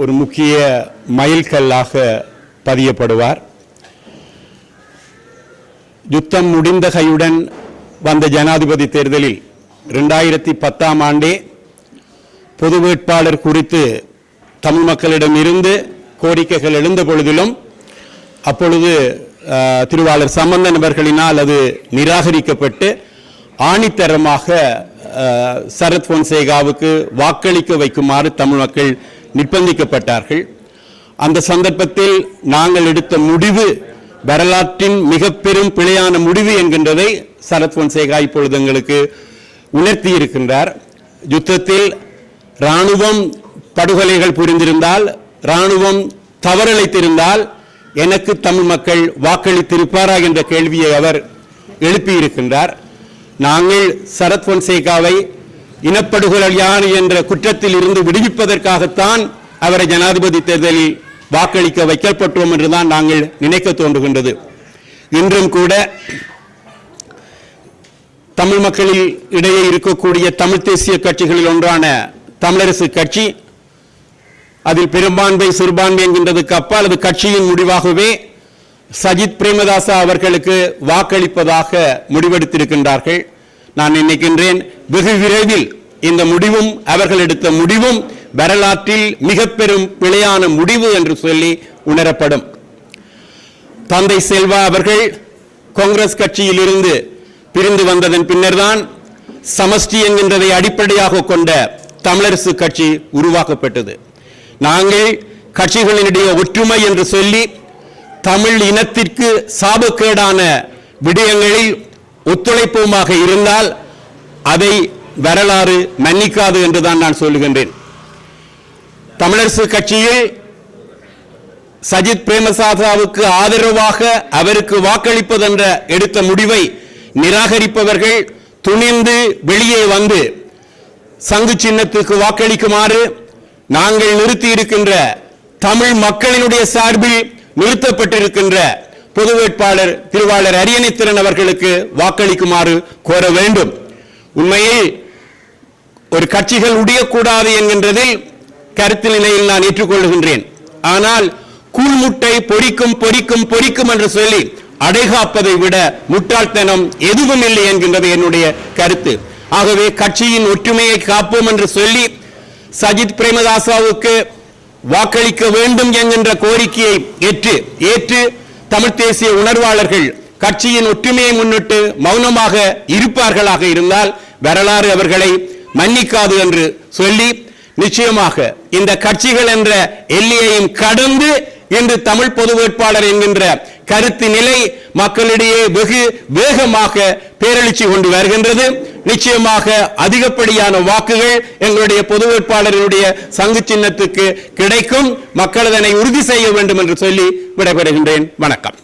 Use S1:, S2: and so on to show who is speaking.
S1: ஒரு முக்கிய மைல்கல்லாக பதியப்படுவார். யுத்தம் முடிந்த கையுடன் வந்த ஜனாதிபதி தேர்தலில் ரெண்டாயிரத்தி பத்தாம் ஆண்டே பொது வேட்பாளர் குறித்து தமிழ் மக்களிடமிருந்து கோரிக்கைகள் எழுந்த பொழுதிலும் அப்பொழுது திருவாளர் சம்பந்தன் அவர்களினால் அது நிராகரிக்கப்பட்டு ஆணித்தரமாக சரத் பொன்சேகாவுக்கு வாக்களிக்க வைக்குமாறு தமிழ் மக்கள் நிர்பந்திக்கப்பட்டார்கள். அந்த சந்தர்ப்பத்தில் நாங்கள் எடுத்த முடிவு வரலாற்றின் மிக பெரும் பிழையான முடிவு என்கின்றதை சரத் பொன்சேகா இப்பொழுது எங்களுக்கு உணர்த்தி இருக்கின்றார் யுத்தத்தில் ராணுவம் படுகொலைகள் புரிந்திருந்தால் ராணுவம் தவறளித்திருந்தால் எனக்கு தமிழ் மக்கள் வாக்களித்திருப்பாரா என்ற கேள்வியை அவர் எழுப்பியிருக்கின்றார். நாங்கள் சரத் பொன்சேகாவை இனப்படுகொலையான் என்ற குற்றத்தில் இருந்து விடுவிப்பதற்காகத்தான் அவரை ஜனாதிபதி தேர்தலில் வாக்களிக்க வைக்கப்பட்டோம் என்றுதான் நாங்கள் நினைக்க தோன்றுகின்றது. இன்றும் கூட தமிழ் மக்களில் இடையே இருக்கக்கூடிய தமிழ் தேசிய கட்சிகளில் ஒன்றான தமிழரசு கட்சி அதில் பெரும்பான்மை சிறுபான்மை என்கின்றதுக்கு அப்பால் அது கட்சியின் முடிவாகவே சஜித் பிரேமதாசா அவர்களுக்கு வாக்களிப்பதாக முடிவெடுத்திருக்கின்றார்கள். நான் நினைக்கின்றேன் வெகு விரைவில் இந்த முடிவும் அவர்கள் எடுத்த முடிவும் வரலாற்றில் மிக பெரும் பிழையான முடிவு என்று சொல்லி உணரப்படும். தந்தை செல்வா அவர்கள் காங்கிரஸ் கட்சியில் இருந்து பிரிந்து வந்ததன் பின்னர்தான் சமஷ்டி என்கின்றதை அடிப்படையாக கொண்ட தமிழரசு கட்சி உருவாக்கப்பட்டது. நாங்கள் கட்சிகளினுடைய ஒற்றுமை என்று சொல்லி தமிழ் இனத்திற்கு சாபக்கேடான விடயங்களில் ஒத்துழைப்போமாக இருந்தால் அதை வரலாறு மன்னிக்காது என்றுதான் நான் சொல்லுகின்றேன். தமிழரசு கட்சியில் சஜித் பிரேமசாதாவுக்கு ஆதரவாக அவருக்கு வாக்களிப்பதென்ற எடுத்த முடிவை நிராகரிப்பவர்கள் துணிந்து வெளியே வந்து சங்கு சின்னத்துக்கு வாக்களிக்குமாறு நாங்கள் நிறுத்தி இருக்கின்ற தமிழ் மக்களினுடைய சார்பில் நிறுத்தப்பட்டிருக்கின்ற பொது வேட்பாளர் திருவாளர் அரியணைத்திறன் அவர்களுக்கு வாக்களிக்குமாறு கோர வேண்டும். உண்மையில் ஒரு கட்சிகள் உடையக்கூடாது என்கின்றதில் கருத்து நிலையில் நான் ஏற்றுக்கொள்கின்றேன் ஆனால் கூழ்முட்டை பொறிக்கும் பொறிக்கும் பொறிக்கும் என்று சொல்லி அடைகாப்பதை விட முட்டாள்தனம் எதுவும் இல்லை என்கின்றது என்னுடைய கருத்து. ஆகவே கட்சியின் ஒற்றுமையை காப்போம் என்று சொல்லி சஜித் பிரேமதாசாவுக்கு வாக்களிக்க வேண்டும் என்கின்ற கோரிக்கையை ஏற்று ஏற்று தமிழ் தேசிய உணர்வாளர்கள் கட்சியின் ஒற்றுமையை முன்னிட்டு மௌனமாக இருப்பார்களாக இருந்தால் வரலாறு அவர்களை மன்னிக்காது என்று சொல்லி நிச்சயமாக இந்த கட்சிகள் என்ற எல்லையையும் கடந்து இன்று தமிழ் பொது வேட்பாளர் என்கின்ற கருத்து நிலை மக்களிடையே வெகு வேகமாக பேரெழுச்சி கொண்டு வருகின்றது. நிச்சயமாக அதிகப்படியான வாக்குகள் எங்களுடைய பொது வேட்பாளர்களுடைய சங்கு சின்னத்துக்கு கிடைக்கும். மக்கள் அதனை உறுதி செய்ய வேண்டும் என்று சொல்லி விடைபெறுகின்றேன். வணக்கம்.